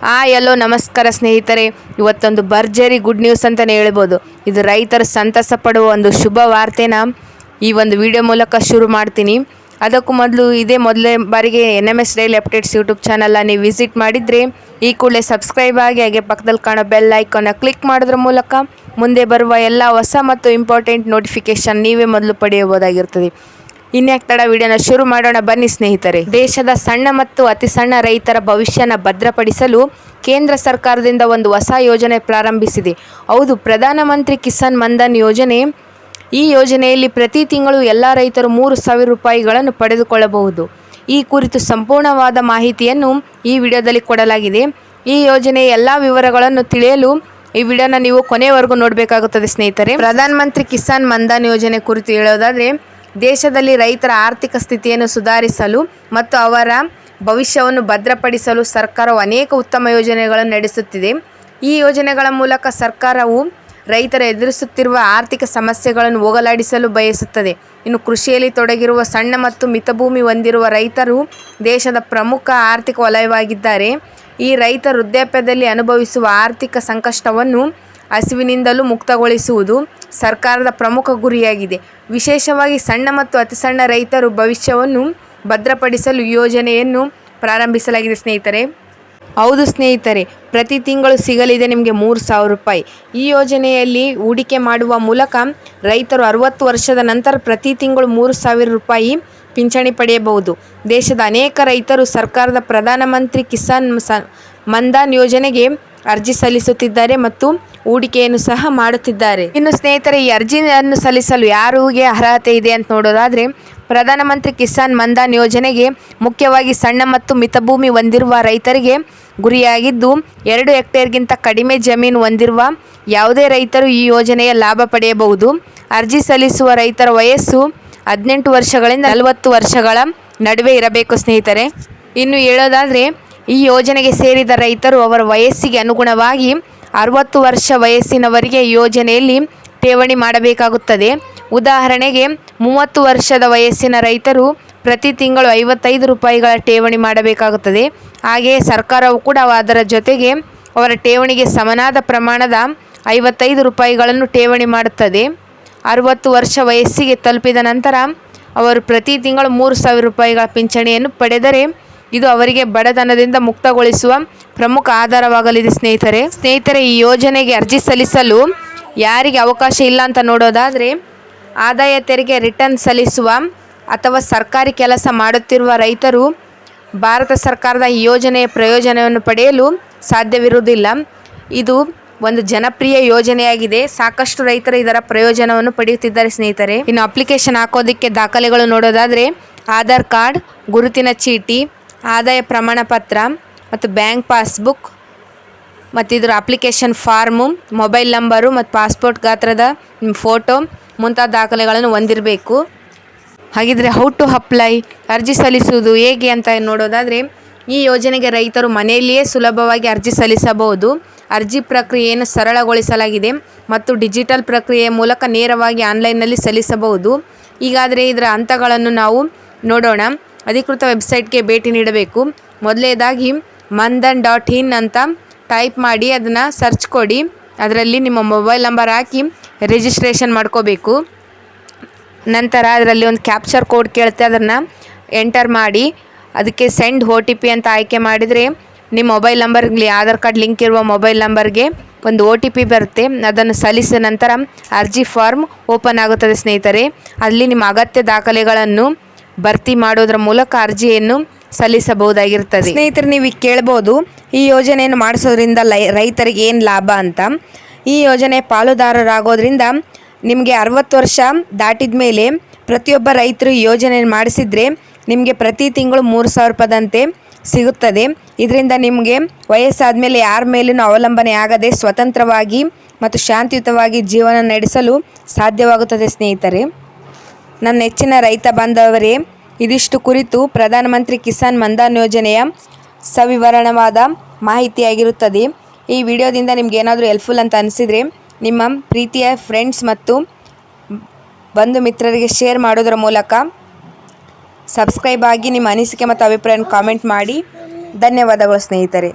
ಆ ಎಲ್ಲೋ ನಮಸ್ಕಾರ ಸ್ನೇಹಿತರೆ. ಇವತ್ತೊಂದು ಭರ್ಜರಿ ಗುಡ್ ನ್ಯೂಸ್ ಅಂತಲೇ ಹೇಳ್ಬೋದು. ಇದು ರೈತರು ಸಂತಸ ಪಡುವ ಒಂದು ಶುಭ ವಾರ್ತೆನ ಈ ಒಂದು ವಿಡಿಯೋ ಮೂಲಕ ಶುರು ಮಾಡ್ತೀನಿ. ಅದಕ್ಕೂ ಮೊದಲು ಇದೇ ಮೊದಲೇ ಬಾರಿಗೆ N M S daily updates YouTube ಚಾನಲ್ನ ನೀವು ವಿಸಿಟ್ ಮಾಡಿದರೆ ಈ ಕೂಡಲೇ ಸಬ್ಸ್ಕ್ರೈಬ್ ಆಗಿ ಹಾಗೆ ಪಕ್ಕದಲ್ಲಿ ಕಾಣೋ ಬೆಲ್ ಐಕಾನ್ನ ಕ್ಲಿಕ್ ಮಾಡೋದ್ರ ಮೂಲಕ ಮುಂದೆ ಬರುವ ಎಲ್ಲ ಹೊಸ ಮತ್ತು ಇಂಪಾರ್ಟೆಂಟ್ ನೋಟಿಫಿಕೇಷನ್ ನೀವೇ ಮೊದಲು ಪಡೆಯಬಹುದಾಗಿರ್ತದೆ. ಇನ್ಯಾಕ್ ತಡ ವಿಡಿಯೋನ ಶುರು ಮಾಡೋಣ ಬನ್ನಿ ಸ್ನೇಹಿತರೆ. ದೇಶದ ಸಣ್ಣ ಮತ್ತು ಅತಿ ಸಣ್ಣ ರೈತರ ಭವಿಷ್ಯನ ಭದ್ರಪಡಿಸಲು ಕೇಂದ್ರ ಸರ್ಕಾರದಿಂದ ಒಂದು ಹೊಸ ಯೋಜನೆ ಪ್ರಾರಂಭಿಸಿದೆ. ಹೌದು, ಪ್ರಧಾನಮಂತ್ರಿ ಕಿಸಾನ್ ಮನ್ಧನ್ ಯೋಜನೆ. ಈ ಯೋಜನೆಯಲ್ಲಿ ಪ್ರತಿ ತಿಂಗಳು ಎಲ್ಲ ರೈತರು ಮೂರು ಸಾವಿರ ರೂಪಾಯಿಗಳನ್ನು ಪಡೆದುಕೊಳ್ಳಬಹುದು. ಈ ಕುರಿತು ಸಂಪೂರ್ಣವಾದ ಮಾಹಿತಿಯನ್ನು ಈ ವಿಡಿಯೋದಲ್ಲಿ ಕೊಡಲಾಗಿದೆ. ಈ ಯೋಜನೆಯ ಎಲ್ಲ ವಿವರಗಳನ್ನು ತಿಳಿಯಲು ಈ ವಿಡಿಯೋನ ನೀವು ಕೊನೆಯವರೆಗೂ ನೋಡಬೇಕಾಗುತ್ತದೆ ಸ್ನೇಹಿತರೆ. ಪ್ರಧಾನಮಂತ್ರಿ ಕಿಸಾನ್ ಮನ್ಧನ್ ಯೋಜನೆ ಕುರಿತು ಹೇಳೋದಾದರೆ ದೇಶದಲ್ಲಿ ರೈತರ ಆರ್ಥಿಕ ಸ್ಥಿತಿಯನ್ನು ಸುಧಾರಿಸಲು ಮತ್ತು ಅವರ ಭವಿಷ್ಯವನ್ನು ಭದ್ರಪಡಿಸಲು ಸರ್ಕಾರವು ಅನೇಕ ಉತ್ತಮ ಯೋಜನೆಗಳನ್ನು ನಡೆಸುತ್ತಿದೆ. ಈ ಯೋಜನೆಗಳ ಮೂಲಕ ಸರ್ಕಾರವು ರೈತರ ಎದುರಿಸುತ್ತಿರುವ ಆರ್ಥಿಕ ಸಮಸ್ಯೆಗಳನ್ನು ಹೋಗಲಾಡಿಸಲು ಬಯಸುತ್ತದೆ. ಇನ್ನು ಕೃಷಿಯಲ್ಲಿ ತೊಡಗಿರುವ ಸಣ್ಣ ಮತ್ತು ಮಿತಭೂಮಿ ಹೊಂದಿರುವ ರೈತರು ದೇಶದ ಪ್ರಮುಖ ಆರ್ಥಿಕ ವಲಯವಾಗಿದ್ದಾರೆ. ಈ ರೈತ ವೃದ್ಧಾಪ್ಯದಲ್ಲಿ ಅನುಭವಿಸುವ ಆರ್ಥಿಕ ಸಂಕಷ್ಟವನ್ನು ಹಸಿವಿನಿಂದಲೂ ಮುಕ್ತಗೊಳಿಸುವುದು ಸರ್ಕಾರದ ಪ್ರಮುಖ ಗುರಿಯಾಗಿದೆ. ವಿಶೇಷವಾಗಿ ಸಣ್ಣ ಮತ್ತು ಅತಿ ಸಣ್ಣ ರೈತರು ಭವಿಷ್ಯವನ್ನು ಭದ್ರಪಡಿಸಲು ಯೋಜನೆಯನ್ನು ಪ್ರಾರಂಭಿಸಲಾಗಿದೆ ಸ್ನೇಹಿತರೆ. ಹೌದು ಸ್ನೇಹಿತರೆ, ಪ್ರತಿ ತಿಂಗಳು ಸಿಗಲಿದೆ ನಿಮಗೆ ಮೂರು ಸಾವಿರ ರೂಪಾಯಿ. ಈ ಯೋಜನೆಯಲ್ಲಿ ಹೂಡಿಕೆ ಮಾಡುವ ಮೂಲಕ ರೈತರು ಅರವತ್ತು ವರ್ಷದ ನಂತರ ಪ್ರತಿ ತಿಂಗಳು ಮೂರು ಸಾವಿರ ರೂಪಾಯಿ ಪಿಂಚಣಿ ಪಡೆಯಬಹುದು. ದೇಶದ ಅನೇಕ ರೈತರು ಸರ್ಕಾರದ ಪ್ರಧಾನಮಂತ್ರಿ ಕಿಸಾನ್ ಮನ್ಧನ್ ಯೋಜನೆಗೆ ಅರ್ಜಿ ಸಲ್ಲಿಸುತ್ತಿದ್ದಾರೆ ಮತ್ತು ಹೂಡಿಕೆಯನ್ನು ಸಹ ಮಾಡುತ್ತಿದ್ದಾರೆ. ಇನ್ನು ಸ್ನೇಹಿತರೆ, ಈ ಅರ್ಜಿಯನ್ನು ಸಲ್ಲಿಸಲು ಯಾರಿಗೆ ಅರ್ಹತೆ ಇದೆ ಅಂತ ನೋಡೋದಾದರೆ, ಪ್ರಧಾನಮಂತ್ರಿ ಕಿಸಾನ್ ಮನ್ಧನ್ ಯೋಜನೆಗೆ ಮುಖ್ಯವಾಗಿ ಸಣ್ಣ ಮತ್ತು ಮಿತಭೂಮಿ ಹೊಂದಿರುವ ರೈತರಿಗೆ ಗುರಿಯಾಗಿದ್ದು, ಎರಡು ಹೆಕ್ಟೇರ್ಗಿಂತ ಕಡಿಮೆ ಜಮೀನು ಹೊಂದಿರುವ ಯಾವುದೇ ರೈತರು ಈ ಯೋಜನೆಯ ಲಾಭ ಪಡೆಯಬಹುದು. ಅರ್ಜಿ ಸಲ್ಲಿಸುವ ರೈತರ ವಯಸ್ಸು ಹದಿನೆಂಟು ವರ್ಷಗಳಿಂದ ನಲವತ್ತು ವರ್ಷಗಳ ನಡುವೆ ಇರಬೇಕು ಸ್ನೇಹಿತರೆ. ಇನ್ನು ಹೇಳೋದಾದರೆ ಈ ಯೋಜನೆಗೆ ಸೇರಿದ ರೈತರು ಅವರ ವಯಸ್ಸಿಗೆ ಅನುಗುಣವಾಗಿ ಅರವತ್ತು ವರ್ಷ ವಯಸ್ಸಿನವರಿಗೆ ಯೋಜನೆಯಲ್ಲಿ ಠೇವಣಿ ಮಾಡಬೇಕಾಗುತ್ತದೆ. ಉದಾಹರಣೆಗೆ, ಮೂವತ್ತು ವರ್ಷದ ವಯಸ್ಸಿನ ರೈತರು ಪ್ರತಿ ತಿಂಗಳು ಐವತ್ತೈದು ರೂಪಾಯಿಗಳ ಠೇವಣಿ ಮಾಡಬೇಕಾಗುತ್ತದೆ. ಹಾಗೆಯೇ ಸರ್ಕಾರವು ಕೂಡ ಅದರ ಜೊತೆಗೆ ಅವರ ಠೇವಣಿಗೆ ಸಮನಾದ ಪ್ರಮಾಣದ ಐವತ್ತೈದು ರೂಪಾಯಿಗಳನ್ನು ಠೇವಣಿ ಮಾಡುತ್ತದೆ. ಅರುವತ್ತು ವರ್ಷ ವಯಸ್ಸಿಗೆ ತಲುಪಿದ ನಂತರ ಅವರು ಪ್ರತಿ ತಿಂಗಳು ಮೂರು ಸಾವಿರ ರೂಪಾಯಿಗಳ ಪಿಂಚಣಿಯನ್ನು ಪಡೆದರೆ ಇದು ಅವರಿಗೆ ಬಡತನದಿಂದ ಮುಕ್ತಗೊಳಿಸುವ ಪ್ರಮುಖ ಆಧಾರವಾಗಲಿದೆ ಸ್ನೇಹಿತರೆ. ಸ್ನೇಹಿತರೆ, ಈ ಯೋಜನೆಗೆ ಅರ್ಜಿ ಸಲ್ಲಿಸಲು ಯಾರಿಗೆ ಅವಕಾಶ ಇಲ್ಲ ಅಂತ ನೋಡೋದಾದರೆ, ಆದಾಯ ತೆರಿಗೆ ರಿಟರ್ನ್ ಸಲ್ಲಿಸುವ ಅಥವಾ ಸರ್ಕಾರಿ ಕೆಲಸ ಮಾಡುತ್ತಿರುವ ರೈತರು ಭಾರತ ಸರ್ಕಾರದ ಈ ಯೋಜನೆಯ ಪ್ರಯೋಜನವನ್ನು ಪಡೆಯಲು ಸಾಧ್ಯವಿರುವುದಿಲ್ಲ. ಇದು ಒಂದು ಜನಪ್ರಿಯ ಯೋಜನೆಯಾಗಿದೆ. ಸಾಕಷ್ಟು ರೈತರು ಇದರ ಪ್ರಯೋಜನವನ್ನು ಪಡೆಯುತ್ತಿದ್ದಾರೆ ಸ್ನೇಹಿತರೆ. ಇನ್ನು ಅಪ್ಲಿಕೇಶನ್ ಹಾಕೋದಕ್ಕೆ ದಾಖಲೆಗಳು ನೋಡೋದಾದರೆ, ಆಧಾರ್ ಕಾರ್ಡ್, ಗುರುತಿನ ಚೀಟಿ ಆದಾಯ ಪ್ರಮಾಣ ಪತ್ರ ಮತ್ತು ಬ್ಯಾಂಕ್ ಪಾಸ್ಬುಕ್ ಮತ್ತು ಇದರ ಅಪ್ಲಿಕೇಶನ್ ಫಾರ್ಮು, ಮೊಬೈಲ್ ನಂಬರು ಮತ್ತು ಪಾಸ್ಪೋರ್ಟ್ ಗಾತ್ರದ ನಿಮ್ಮ ಫೋಟೋ ಮುಂತಾದ ದಾಖಲೆಗಳನ್ನು ಹೊಂದಿರಬೇಕು. ಹಾಗಿದ್ರೆ ಹೌ ಟು ಅಪ್ಲೈ ಅರ್ಜಿ ಸಲ್ಲಿಸುವುದು ಹೇಗೆ ಅಂತ ನೋಡೋದಾದರೆ, ಈ ಯೋಜನೆಗೆ ರೈತರು ಮನೆಯಲ್ಲಿಯೇ ಸುಲಭವಾಗಿ ಅರ್ಜಿ ಸಲ್ಲಿಸಬಹುದು. ಅರ್ಜಿ ಪ್ರಕ್ರಿಯೆಯನ್ನು ಸರಳಗೊಳಿಸಲಾಗಿದೆ ಮತ್ತು ಡಿಜಿಟಲ್ ಪ್ರಕ್ರಿಯೆಯ ಮೂಲಕ ನೇರವಾಗಿ ಆನ್ಲೈನ್ನಲ್ಲಿ ಸಲ್ಲಿಸಬಹುದು. ಈಗಾದರೆ ಇದರ ಹಂತಗಳನ್ನು ನಾವು ನೋಡೋಣ. ಅಧಿಕೃತ ವೆಬ್ಸೈಟ್ಗೆ ಭೇಟಿ ನೀಡಬೇಕು. ಮೊದಲೇದಾಗಿ ಮಂದನ್ ಡಾಟ್ ಇನ್ ಅಂತ ಟೈಪ್ ಮಾಡಿ ಅದನ್ನು ಸರ್ಚ್ ಕೊಡಿ. ಅದರಲ್ಲಿ ನಿಮ್ಮ ಮೊಬೈಲ್ ನಂಬರ್ ಹಾಕಿ ರಿಜಿಸ್ಟ್ರೇಷನ್ ಮಾಡ್ಕೋಬೇಕು. ನಂತರ ಅದರಲ್ಲಿ ಒಂದು ಕ್ಯಾಪ್ಚರ್ ಕೋಡ್ ಕೇಳುತ್ತೆ, ಅದನ್ನು ಎಂಟರ್ ಮಾಡಿ. ಅದಕ್ಕೆ ಸೆಂಡ್ ಓ ಟಿ ಪಿ ಅಂತ ಆಯ್ಕೆ ಮಾಡಿದರೆ ನಿಮ್ಮ ಮೊಬೈಲ್ ನಂಬರ್ಗೆ ಆಧಾರ್ ಕಾರ್ಡ್ ಲಿಂಕ್ ಇರುವ ಮೊಬೈಲ್ ನಂಬರ್ಗೆ ಒಂದು ಒ ಟಿ ಪಿ ಬರುತ್ತೆ. ಅದನ್ನು ಸಲ್ಲಿಸಿದ ನಂತರ ಅರ್ಜಿ ಫಾರ್ಮ್ ಓಪನ್ ಆಗುತ್ತದೆ ಸ್ನೇಹಿತರೆ. ಅಲ್ಲಿ ನಿಮ್ಮ ಅಗತ್ಯ ದಾಖಲೆಗಳನ್ನು ಭರ್ತಿ ಮಾಡೋದ್ರ ಮೂಲಕ ಅರ್ಜಿಯನ್ನು ಸಲ್ಲಿಸಬಹುದಾಗಿರ್ತದೆ ಸ್ನೇಹಿತರೆ, ನೀವು ಕೇಳ್ಬೋದು, ಈ ಯೋಜನೆಯನ್ನು ಮಾಡಿಸೋದ್ರಿಂದ ರೈತರಿಗೆ ಏನು ಲಾಭ ಅಂತ. ಈ ಯೋಜನೆ ಪಾಲುದಾರರಾಗೋದ್ರಿಂದ ನಿಮಗೆ ಅರವತ್ತು ವರ್ಷ ದಾಟಿದ ಮೇಲೆ ಪ್ರತಿಯೊಬ್ಬ ರೈತರು ಈ ಯೋಜನೆಯನ್ನು ಮಾಡಿಸಿದರೆ ನಿಮಗೆ ಪ್ರತಿ ತಿಂಗಳು ಮೂರು ಸಾವಿರ ರೂಪಾಯಿದಂತೆ ಸಿಗುತ್ತದೆ. ಇದರಿಂದ ನಿಮಗೆ ವಯಸ್ಸಾದ ಮೇಲೆ ಯಾರ ಮೇಲೂ ಅವಲಂಬನೆ ಆಗದೆ ಸ್ವತಂತ್ರವಾಗಿ ಮತ್ತು ಶಾಂತಿಯುತವಾಗಿ ಜೀವನ ನಡೆಸಲು ಸಾಧ್ಯವಾಗುತ್ತದೆ ಸ್ನೇಹಿತರೆ. ನನ್ನ ನೆಚ್ಚಿನ ರೈತ ಬಾಂಧವರೇ ಇದಿಷ್ಟು ಕುರಿತು ಪ್ರಧಾನಮಂತ್ರಿ ಕಿಸಾನ್ ಮನ್ಧನ್ ಯೋಜನೆಯ ಸವಿವರಣವಾದ ಮಾಹಿತಿಯಾಗಿರುತ್ತದೆ. ಈ ವಿಡಿಯೋದಿಂದ ನಿಮ್ಗೆ ಏನಾದರೂ ಹೆಲ್ಪ್ಫುಲ್ ಅಂತ ಅನಿಸಿದರೆ ನಿಮ್ಮ ಪ್ರೀತಿಯ ಫ್ರೆಂಡ್ಸ್ ಮತ್ತು ಬಂಧು ಮಿತ್ರರಿಗೆ ಶೇರ್ ಮಾಡೋದರ ಮೂಲಕ ಸಬ್ಸ್ಕ್ರೈಬ್ ಆಗಿ ನಿಮ್ಮ ಅನಿಸಿಕೆ ಮತ್ತು ಅಭಿಪ್ರಾಯನ ಕಾಮೆಂಟ್ ಮಾಡಿ. ಧನ್ಯವಾದಗಳು ಸ್ನೇಹಿತರೆ.